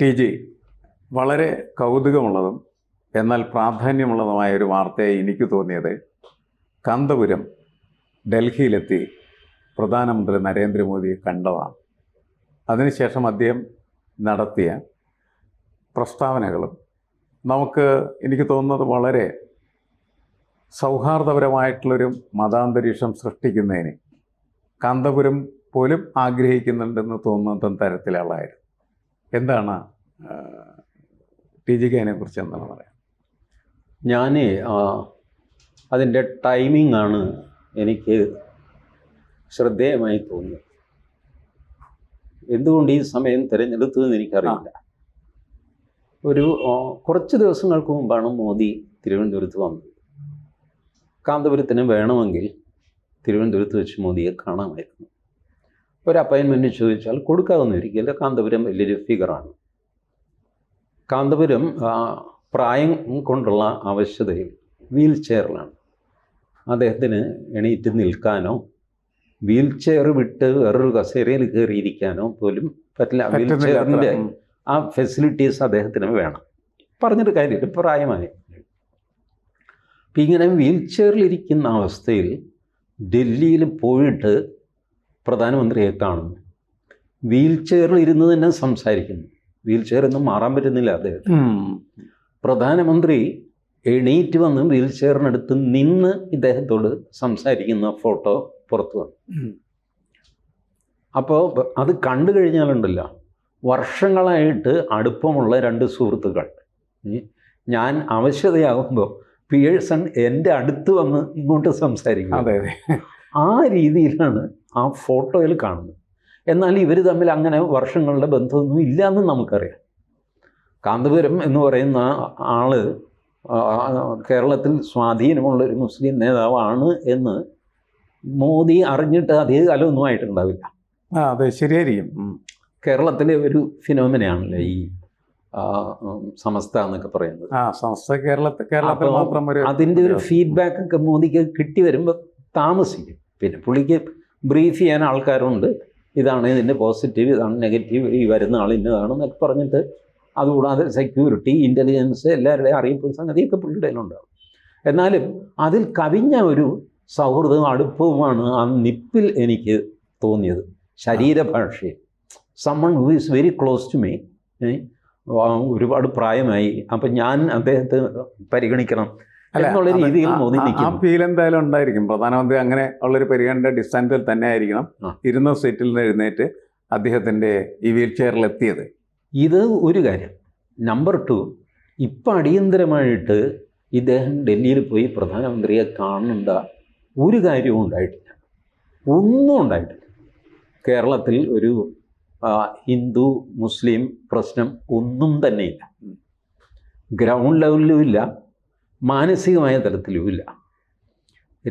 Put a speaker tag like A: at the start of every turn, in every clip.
A: T G വളരെ കൗതുകമുള്ളതും എന്നാൽ പ്രാധാന്യമുള്ളതുമായ ഒരു വാർത്തയെ എനിക്ക് തോന്നിയത് കാന്തപുരം ഡൽഹിയിലെത്തി പ്രധാനമന്ത്രി നരേന്ദ്രമോദിയെ കണ്ടതാണ്. അതിനുശേഷം അദ്ദേഹം നടത്തിയ പ്രസ്താവനകളും നമുക്ക് എനിക്ക് തോന്നുന്നത് വളരെ സൗഹാർദ്ദപരമായിട്ടുള്ളൊരു മതാന്തരീക്ഷം സൃഷ്ടിക്കുന്നതിന് കാന്തപുരം പോലും ആഗ്രഹിക്കുന്നുണ്ടെന്ന് തോന്നുന്ന തരത്തിലുള്ളതായിരുന്നു എന്താണ് ടി ജി കെനെ കുറിച്ച് എന്താണ് പറയാം
B: ഞാൻ അതിന്റെ ടൈമിംഗ് ആണ് എനിക്ക് ശ്രദ്ധേയമായി തോന്നിയത്. എന്തുകൊണ്ട് ഈ സമയം തിരഞ്ഞെടുത്തതെന്ന് എനിക്കറിയില്ല. ഒരു കുറച്ച് ദിവസങ്ങൾക്ക് മുമ്പാണ് മോദി തിരുവനന്തപുരത്ത് വന്നത്. കാന്തപുരത്തിന് വേണമെങ്കിൽ തിരുവനന്തപുരത്ത് വെച്ച് മോദിയെ കാണാമായിരുന്നു. ഒരു അപ്പോയിൻമെന്റ് ചോദിച്ചാൽ കൊടുക്കാവുന്നതായിരിക്കില്ല കാന്തപുരം വലിയൊരു ഫിഗറാണ് കാന്തപുരം പ്രായം കൊണ്ടുള്ള ആവശ്യതയിൽ വീൽ ചെയറിലാണ് അദ്ദേഹത്തിന് എണീറ്റ് നിൽക്കാനോ വീൽ ചെയർ വിട്ട് വേറൊരു കസേരയിൽ കയറിയിരിക്കാനോ പോലും പറ്റില്ല. വീൽ
A: ചെയറിന്റെ
B: ആ ഫെസിലിറ്റീസ് അദ്ദേഹത്തിന് വേണം. പറഞ്ഞിട്ട് കാര്യമില്ല പ്രായമായി. അപ്പം ഇങ്ങനെ വീൽ ചെയറിലിരിക്കുന്ന അവസ്ഥയിൽ ഡൽഹിയിൽ പോയിട്ട് പ്രധാനമന്ത്രിയെ കാണുന്നു വീൽ ചെയറിൽ ഇരുന്ന് തന്നെ സംസാരിക്കുന്നു. വീൽ ചെയർ ഒന്നും മാറാൻ പറ്റുന്നില്ല അദ്ദേഹത്തിന്. പ്രധാനമന്ത്രി എണീറ്റ് വന്ന് വീൽ ചെയറിനടുത്ത് നിന്ന് ഇദ്ദേഹത്തോട് സംസാരിക്കുന്ന ഫോട്ടോ പുറത്തു വന്നു. അപ്പോൾ അത് കണ്ടു കഴിഞ്ഞാലുണ്ടല്ലോ വർഷങ്ങളായിട്ട് അടുപ്പമുള്ള രണ്ട് സുഹൃത്തുക്കൾ. ഞാൻ ആവശ്യതയാകുമ്പോൾ പിയേഴ്സൺ എന്റെ അടുത്ത് വന്ന് ഇങ്ങോട്ട് സംസാരിക്കും.
A: അതെ അതെ.
B: ആ രീതിയിലാണ് ആ ഫോട്ടോയിൽ കാണുന്നത്. എന്നാൽ ഇവർ തമ്മിൽ അങ്ങനെ വർഷങ്ങളുടെ ബന്ധമൊന്നും ഇല്ല എന്ന് നമുക്കറിയാം. കാന്തപുരം എന്ന് പറയുന്ന ആൾ കേരളത്തിൽ സ്വാധീനമുള്ള ഒരു മുസ്ലിം നേതാവാണ് എന്ന് മോദി അറിഞ്ഞിട്ട് അധിക കാലമൊന്നും ആയിട്ടുണ്ടാവില്ല.
A: ആ അതെ ശരിയായിരിക്കും.
B: കേരളത്തിലെ ഒരു ഫിനോമിനയാണല്ലോ ഈ സമസ്ത എന്നൊക്കെ പറയുന്നത്.
A: ആ സമസ്ത കേരളത്തിൽ കേരളത്തിൽ മാത്രം ഒരു
B: അതിന്റെ ഒരു ഫീഡ്ബാക്ക് ഒക്കെ മോദിക്ക് കിട്ടി വരുമ്പോൾ താമസിക്കും. പിന്നെ പുള്ളിക്ക് ബ്രീഫ് ചെയ്യാൻ ആൾക്കാരുണ്ട്. ഇതാണ് ഇതിന്റെ പോസിറ്റീവ് ഇതാണ് നെഗറ്റീവ് ഈ വരുന്ന ആൾ ഇന്നതാണ് എന്നൊക്കെ പറഞ്ഞിട്ട് അതുകൂടാതെ സെക്യൂരിറ്റി ഇന്റലിജൻസ് എല്ലാവരുടെയും അറിയിപ്പ് സംഗതിയൊക്കെ പുള്ളിയുടെ ഉണ്ടാവും എന്നാലും അതിൽ കവിഞ്ഞ ഒരു സൗഹൃദവും അടുപ്പവുമാണ് ആ നിപ്പിൽ എനിക്ക് തോന്നിയത്. ശരീരഭാഷയിൽ. Someone who is very close to me ഒരുപാട് പ്രായമായി. അപ്പം ഞാൻ അദ്ദേഹത്തെ പരിഗണിക്കണം. എന്നുള്ള രീതിയിൽ
A: ആ-
B: മോദി
A: ഫീൽ എന്തായാലും ഉണ്ടായിരിക്കും. പ്രധാനമന്ത്രി അങ്ങനെ ഉള്ളൊരു പരിഗണന ഡിസ്റ്റാൻസിൽ തന്നെ ആയിരിക്കണം ഇരുന്ന സീറ്റിൽ നിന്ന് എഴുന്നേറ്റ് അദ്ദേഹത്തിന്റെ ഈ വീൽ ചെയറിൽ എത്തിയത്.
B: ഇത് ഒരു കാര്യം. നമ്പർ ടു ഇപ്പം അടിയന്തരമായിട്ട് ഇദ്ദേഹം ഡൽഹിയിൽ പോയി പ്രധാനമന്ത്രിയെ കാണേണ്ട ഒരു കാര്യവും ഉണ്ടായിട്ടില്ല. ഒന്നും ഉണ്ടായിട്ടില്ല. കേരളത്തിൽ ഒരു ഹിന്ദു മുസ്ലിം പ്രശ്നം ഒന്നും തന്നെയില്ല ഗ്രൗണ്ട് ലെവലിലും ഇല്ല. മാനസികമായ തലത്തിലും ഇല്ല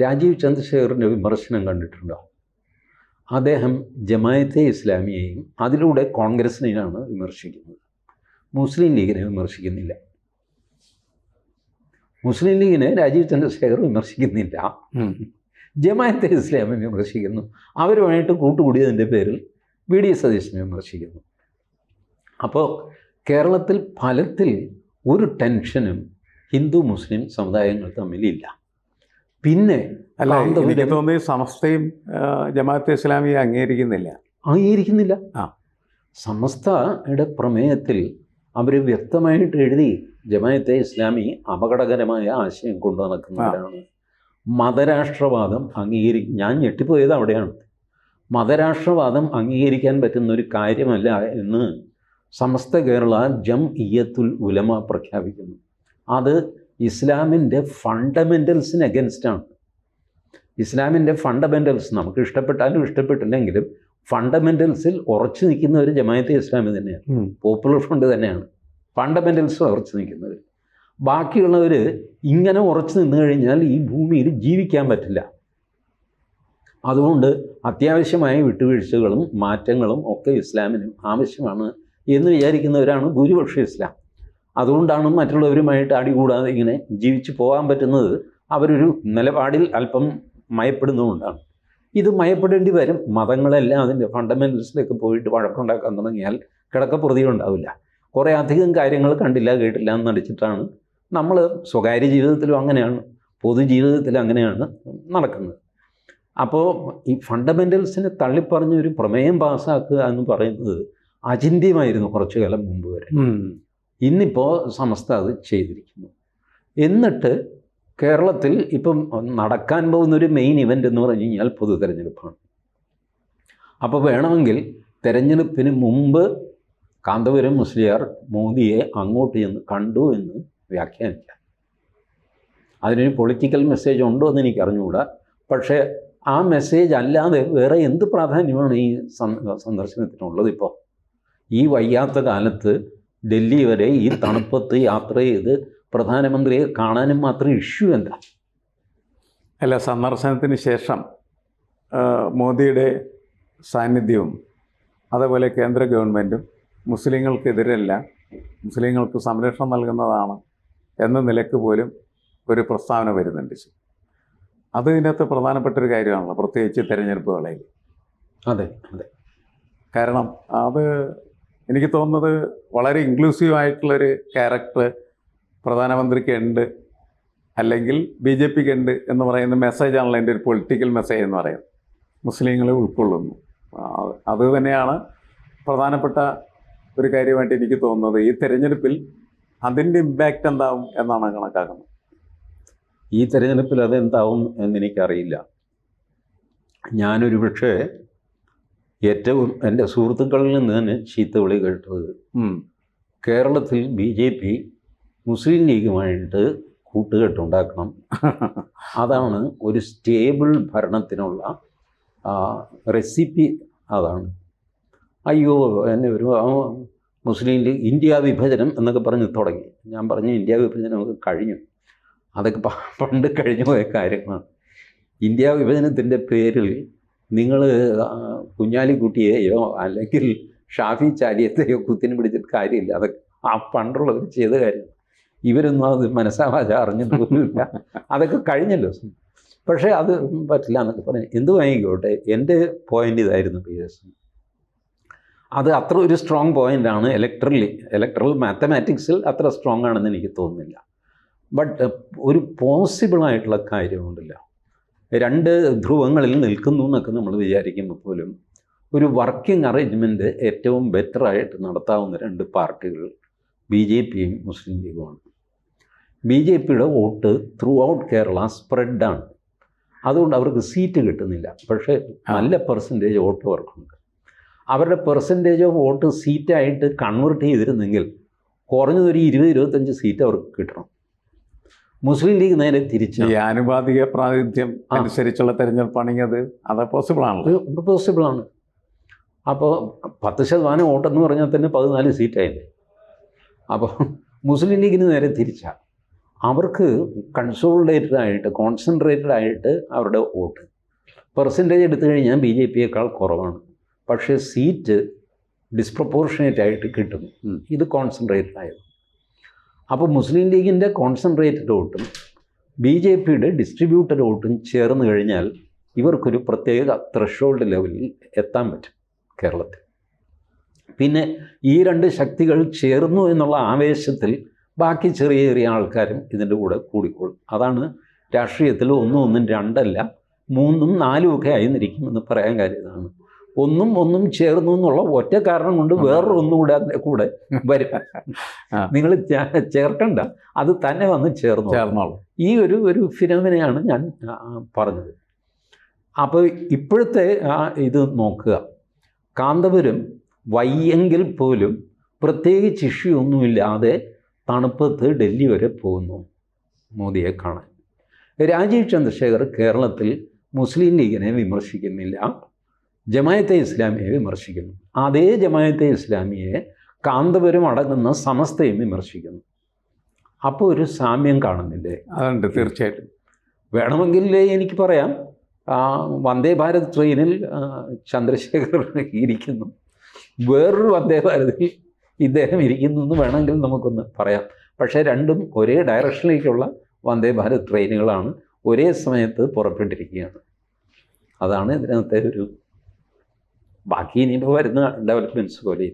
B: രാജീവ് ചന്ദ്രശേഖറിന്റെ വിമർശനം കണ്ടിട്ടുണ്ടോ? അദ്ദേഹം ജമായത്തെ ഇസ്ലാമിയെയും അതിലൂടെ കോൺഗ്രസിനെയാണ് വിമർശിക്കുന്നത്. മുസ്ലിം ലീഗിനെ വിമർശിക്കുന്നില്ല. മുസ്ലിം ലീഗിനെ രാജീവ് ചന്ദ്രശേഖർ വിമർശിക്കുന്നില്ല. ജമായത്തെ ഇസ്ലാമി വിമർശിക്കുന്നു. അവരുമായിട്ട് കൂട്ടുകൂടിയതിന്റെ പേരിൽ വി ഡി സതീശനെ വിമർശിക്കുന്നു. അപ്പോൾ കേരളത്തിൽ ഫലത്തിൽ ഒരു ടെൻഷനും ഹിന്ദു മുസ്ലിം സമുദായങ്ങൾ തമ്മിലില്ല. പിന്നെ
A: അല്ല എനിക്ക് തോന്നി സമസ്തയും ജമാഅത്ത് ജമാഅത്തെ ഇസ്ലാമിയെ അംഗീകരിക്കുന്നില്ല.
B: അംഗീകരിക്കുന്നില്ല.
A: ആ.
B: സമസ്തയുടെ പ്രമേയത്തിൽ അവർ വ്യക്തമായിട്ട് എഴുതി ജമായത്തെ ഇസ്ലാമി അപകടകരമായ ആശയം കൊണ്ടു നടക്കുന്നവരാണ്. മതരാഷ്ട്രവാദം അംഗീകരി ഞാൻ ഞെട്ടിപ്പോയത് അവിടെയാണ്. മതരാഷ്ട്രവാദം അംഗീകരിക്കാൻ പറ്റുന്ന ഒരു കാര്യമല്ല എന്ന് സമസ്ത കേരള ജം ഇയത്തുൽ ഉലമ പ്രഖ്യാപിക്കുന്നു. അത് ഇസ്ലാമിന്റെ ഫണ്ടമെന്റൽസിന് അഗൻസ്റ്റാണ് ഇസ്ലാമിന്റെ ഫണ്ടമെന്റൽസ് നമുക്ക് ഇഷ്ടപ്പെട്ടാലും ഇഷ്ടപ്പെട്ടില്ലെങ്കിലും ഫണ്ടമെന്റൽസിൽ ഉറച്ചു നിൽക്കുന്ന ഒരു ജമായത്തെ ഇസ്ലാമി തന്നെയാണ്. പോപ്പുലർ ഫ്രണ്ട് തന്നെയാണ്. ഫണ്ടമെന്റൽസ് ഉറച്ചു നിൽക്കുന്നവർ ബാക്കിയുള്ളവർ ഇങ്ങനെ ഉറച്ചു നിന്ന് കഴിഞ്ഞാൽ ഈ ഭൂമിയിൽ ജീവിക്കാൻ പറ്റില്ല. അതുകൊണ്ട് അത്യാവശ്യമായ വിട്ടുവീഴ്ചകളും മാറ്റങ്ങളും ഒക്കെ ഇസ്ലാമിനും ആവശ്യമാണ് എന്ന് വിചാരിക്കുന്നവരാണ് ഭൂരിപക്ഷം ഇസ്ലാം. അതുകൊണ്ടാണ് മറ്റുള്ളവരുമായിട്ട് അടികൂടാതെ ഇങ്ങനെ ജീവിച്ചു പോകാൻ പറ്റുന്നത്. അവരൊരു നിലപാടിൽ അല്പം മയപ്പെടുന്നതുകൊണ്ടാണ്. ഇത് മയപ്പെടേണ്ടി വരും. മതങ്ങളെല്ലാം അതിന്റെ ഫണ്ടമെന്റൽസിലേക്ക് പോയിട്ട് വഴക്കുണ്ടാക്കാൻ തുടങ്ങിയാൽ കിടക്കപ്രതി ഉണ്ടാവില്ല. കുറേ അധികം കാര്യങ്ങൾ കണ്ടില്ല കേട്ടില്ല എന്ന് നടിച്ചിട്ടാണ്. നമ്മൾ സ്വകാര്യ ജീവിതത്തിലും അങ്ങനെയാണ് പൊതുജീവിതത്തിലും അങ്ങനെയാണ് നടക്കുന്നത്. അപ്പോൾ ഈ ഫണ്ടമെന്റൽസിനെ തള്ളിപ്പറഞ്ഞ ഒരു പ്രമേയം പാസ്സാക്കുക എന്ന് പറയുന്നത് അചിന്തിയമായിരുന്നു കുറച്ചു കാലം മുമ്പ് വരെ. ഇന്നിപ്പോൾ സമസ്ത അത് ചെയ്തിരിക്കുന്നു. എന്നിട്ട് കേരളത്തിൽ ഇപ്പം നടക്കാൻ പോകുന്ന ഒരു മെയിൻ ഇവന്റ് എന്ന് പറഞ്ഞു കഴിഞ്ഞാൽ പൊതു തെരഞ്ഞെടുപ്പാണ് അപ്പോൾ വേണമെങ്കിൽ തെരഞ്ഞെടുപ്പിന് മുമ്പ് കാന്തപുരം മുസ്ലിയാർ മോദിയെ അങ്ങോട്ട് ചെന്ന് കണ്ടു എന്ന് വ്യാഖ്യാനിക്കാം. അതിനൊരു പൊളിറ്റിക്കൽ മെസ്സേജ് ഉണ്ടോ എന്ന് എനിക്ക് അറിഞ്ഞുകൂടാ. പക്ഷേ ആ മെസ്സേജ് അല്ലാതെ വേറെ എന്ത് പ്രാധാന്യമാണ് ഈ സന്ദ- സന്ദർശനത്തിനുള്ളത് ഇപ്പോൾ ഈ വയ്യാത്ത കാലത്ത് ഡൽഹി വരെ ഈ തണുപ്പത്ത് യാത്ര ചെയ്ത് പ്രധാനമന്ത്രിയെ കാണാനും മാത്രം ഇഷ്യൂ എന്താ?
A: അല്ല സന്ദർശനത്തിന് ശേഷം മോദിയുടെ സാന്നിധ്യവും അതേപോലെ കേന്ദ്ര ഗവൺമെന്റും മുസ്ലിങ്ങൾക്കെതിരല്ല മുസ്ലിങ്ങൾക്ക് സംരക്ഷണം നൽകുന്നതാണ് എന്ന നിലയ്ക്ക് പോലും ഒരു പ്രസ്താവന വരുന്നുണ്ട്. അത് ഇതിനകത്ത് പ്രധാനപ്പെട്ട ഒരു കാര്യമാണല്ലോ പ്രത്യേകിച്ച് തിരഞ്ഞെടുപ്പ് വേളയിൽ
B: അതെ അതെ.
A: കാരണം അത് എനിക്ക് തോന്നുന്നത് വളരെ ഇൻക്ലൂസീവ് ആയിട്ടുള്ളൊരു ക്യാരക്ടർ പ്രധാനമന്ത്രിക്ക് ഉണ്ട് അല്ലെങ്കിൽ ബി ജെ പിക്ക് ഉണ്ട് എന്ന് പറയുന്ന മെസ്സേജാണല്ലോ എന്റെ ഒരു പൊളിറ്റിക്കൽ മെസ്സേജ് എന്ന് പറയുന്നത്. മുസ്ലിങ്ങളെ ഉൾക്കൊള്ളുന്നു. അത് തന്നെയാണ് പ്രധാനപ്പെട്ട ഒരു കാര്യമായിട്ട് എനിക്ക് തോന്നുന്നത്. ഈ തെരഞ്ഞെടുപ്പിൽ അതിന്റെ ഇമ്പാക്റ്റ് എന്താവും എന്നാണ് കണക്കാക്കുന്നത്.
B: ഈ തെരഞ്ഞെടുപ്പിൽ അതെന്താവും എന്നെനിക്കറിയില്ല ഞാനൊരു പക്ഷേ ഏറ്റവും എന്റെ സുഹൃത്തുക്കളിൽ നിന്ന് തന്നെ ചീത്ത വിളി കേട്ടത്. കേരളത്തിൽ ബി ജെ പി മുസ്ലിം ലീഗുമായിട്ട് കൂട്ടുകെട്ടുണ്ടാക്കണം. അതാണ് ഒരു സ്റ്റേബിൾ ഭരണത്തിനുള്ള റെസിപ്പി അതാണ്. അയ്യോ എന്നെ ഒരു മുസ്ലിം ലീഗ് ഇന്ത്യ വിഭജനം എന്നൊക്കെ പറഞ്ഞ് തുടങ്ങി. ഞാൻ പറഞ്ഞു ഇന്ത്യ വിഭജനം ഒക്കെ കഴിഞ്ഞു. അതൊക്കെ പണ്ട് കഴിഞ്ഞു പോയ കാര്യങ്ങളാണ്. ഇന്ത്യ വിഭജനത്തിന്റെ പേരിൽ നിങ്ങൾ കുഞ്ഞാലിക്കുട്ടിയെയോ അല്ലെങ്കിൽ ഷാഫി ചാലിയത്തെയോ കുത്തിന് പിടിച്ചിട്ട് കാര്യമില്ല. അതൊക്കെ ആ പണ്ടുള്ളവർ ചെയ്ത കാര്യം ഇവരൊന്നും അത് മനസ്സാവാച അറിഞ്ഞിട്ട് പോലുമില്ല. അതൊക്കെ കഴിഞ്ഞല്ലോ. പക്ഷേ അത് പറ്റില്ല എന്നൊക്കെ പറഞ്ഞു എന്ത് വാങ്ങിക്കോട്ടെ? എന്റെ പോയിന്റ് ഇതായിരുന്നു പി എസ് അത് അത്ര ഒരു സ്ട്രോങ് പോയിന്റാണ് ഇലക്ട്രലി ഇലക്ട്രൽ മാത്തമാറ്റിക്സിൽ അത്ര സ്ട്രോങ് ആണെന്ന് എനിക്ക് തോന്നുന്നില്ല. ബട്ട് ഒരു പോസിബിളായിട്ടുള്ള കാര്യമുണ്ടല്ല. രണ്ട് ധ്രുവങ്ങളിൽ നിൽക്കുന്നു എന്നൊക്കെ നമ്മൾ വിചാരിക്കുമ്പോൾ പോലും ഒരു വർക്കിംഗ് അറേഞ്ച്മെന്റ് ഏറ്റവും ബെറ്ററായിട്ട് നടത്താവുന്ന രണ്ട് പാർട്ടികൾ ബി ജെ പിയും മുസ്ലിം ലീഗുമാണ്. ബി ജെ പിയുടെ വോട്ട് ത്രൂ ഔട്ട് കേരള സ്പ്രെഡാണ് അതുകൊണ്ട് അവർക്ക് സീറ്റ് കിട്ടുന്നില്ല. പക്ഷേ നല്ല പെർസെന്റേജ് വോട്ട് അവർക്കുണ്ട്. അവരുടെ പെർസെന്റേജ് ഓഫ് വോട്ട് സീറ്റായിട്ട് കൺവേർട്ട് ചെയ്തിരുന്നെങ്കിൽ കുറഞ്ഞതൊരു ഇരുപത് ഇരുപത്തഞ്ച് സീറ്റ് അവർക്ക് കിട്ടണം. മുസ്ലിം ലീഗ് നേരെ തിരിച്ചു.
A: ഈ ആനുപാതിക പ്രാതിനിധ്യം അനുസരിച്ചുള്ള തെരഞ്ഞെടുപ്പാണെങ്കിൽ അത് അത് പോസിബിൾ ആണല്ലോ
B: പോസിബിൾ ആണ്. അപ്പോൾ പത്ത് ശതമാനം വോട്ടെന്ന് പറഞ്ഞാൽ തന്നെ പതിനാല് സീറ്റായില്ലേ? അപ്പോൾ മുസ്ലിം ലീഗിന് നേരെ തിരിച്ചാണ് അവർക്ക് കൺസോളിഡേറ്റഡ് ആയിട്ട് കോൺസെൻട്രേറ്റഡ് ആയിട്ട് അവരുടെ വോട്ട്. പെർസെന്റേജ് എടുത്തു കഴിഞ്ഞാൽ ബി ജെ പിയേക്കാൾ കുറവാണ്. പക്ഷേ സീറ്റ് ഡിസ്പ്രപ്പോർഷനേറ്റ് ആയിട്ട് കിട്ടും. ഇത് കോൺസെൻട്രേറ്റഡ് ആയത്. അപ്പോൾ മുസ്ലിം ലീഗിന്റെ കോൺസെൻട്രേറ്റഡ് വോട്ടും ബി ജെ പിയുടെ ഡിസ്ട്രിബ്യൂട്ടഡ് വോട്ടും ചേർന്ന് കഴിഞ്ഞാൽ ഇവർക്കൊരു പ്രത്യേക ത്രഷോൾഡ് ലെവലിൽ എത്താൻ പറ്റും കേരളത്തിൽ. പിന്നെ ഈ രണ്ട് ശക്തികൾ ചേർന്നു എന്നുള്ള ആവേശത്തിൽ ബാക്കി ചെറിയ ചെറിയ ആൾക്കാരും ഇതിന്റെ കൂടെ കൂടിക്കോളും. അതാണ് രാഷ്ട്രീയത്തിൽ ഒന്നും ഒന്നും രണ്ടല്ല മൂന്നും നാലും ഒക്കെ ആയിരുന്നിരിക്കുമെന്ന് പറയാൻ കാര്യം ഇതാണ്. ഒന്നും ഒന്നും ചേർന്നു എന്നുള്ള ഒറ്റ കാരണം കൊണ്ട് വേറൊരു ഒന്നും കൂടെ അതിന്റെ കൂടെ വരും. നിങ്ങൾ ചേർക്കണ്ട. അത് തന്നെ വന്ന് ചേർന്നു
A: ചേർന്നോളൂ.
B: ഈ ഒരു ഒരു ഫിനോമിനയാണ് ഞാൻ പറഞ്ഞത്. അപ്പോൾ ഇപ്പോഴത്തെ ആ ഇത് നോക്കുക. കാന്തപുരം വയ്യെങ്കിൽ പോലും പ്രത്യേകിച്ച് ഇഷ്യൂ ഒന്നുമില്ലാതെ തണുപ്പത്ത് ഡൽഹി വരെ പോകുന്നു മോദിയെ കാണാൻ. രാജീവ് ചന്ദ്രശേഖർ കേരളത്തിൽ മുസ്ലിം ലീഗിനെ വിമർശിക്കുന്നില്ല. ജമായത്തെ ഇസ്ലാമിയെ വിമർശിക്കുന്നു. അതേ ജമായത്തെ ഇസ്ലാമിയെ കാന്തപുരം അടങ്ങുന്ന സമസ്തയും വിമർശിക്കുന്നു. അപ്പോൾ ഒരു സാമ്യം കാണുന്നില്ലേ?
A: അതുണ്ട് തീർച്ചയായിട്ടും.
B: വേണമെങ്കിൽ എനിക്ക് പറയാം. വന്ദേ ഭാരത് ട്രെയിനിൽ ചന്ദ്രശേഖർ ഇരിക്കുന്നു. വേറൊരു വന്ദേ ഭാരതിൽ ഇദ്ദേഹം ഇരിക്കുന്നു എന്ന് വേണമെങ്കിൽ നമുക്കൊന്ന് പറയാം. പക്ഷേ രണ്ടും ഒരേ ഡയറക്ഷനിലേക്കുള്ള വന്ദേ ഭാരത് ട്രെയിനുകളാണ് ഒരേ സമയത്ത് പുറപ്പെട്ടിരിക്കുകയാണ്. അതാണ് ഇതിനകത്തെ ഒരു ബാക്കി ഇനിയിപ്പോൾ വരുന്ന ഡെവലപ്മെന്റ്സ് പോലെ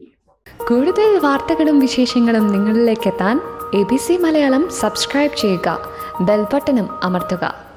C: കൂടുതൽ വാർത്തകളും വിശേഷങ്ങളും നിങ്ങളിലേക്ക് എത്താൻ A B C Malayalam subscribe ചെയ്യുക. ബെൽബട്ടനും അമർത്തുക.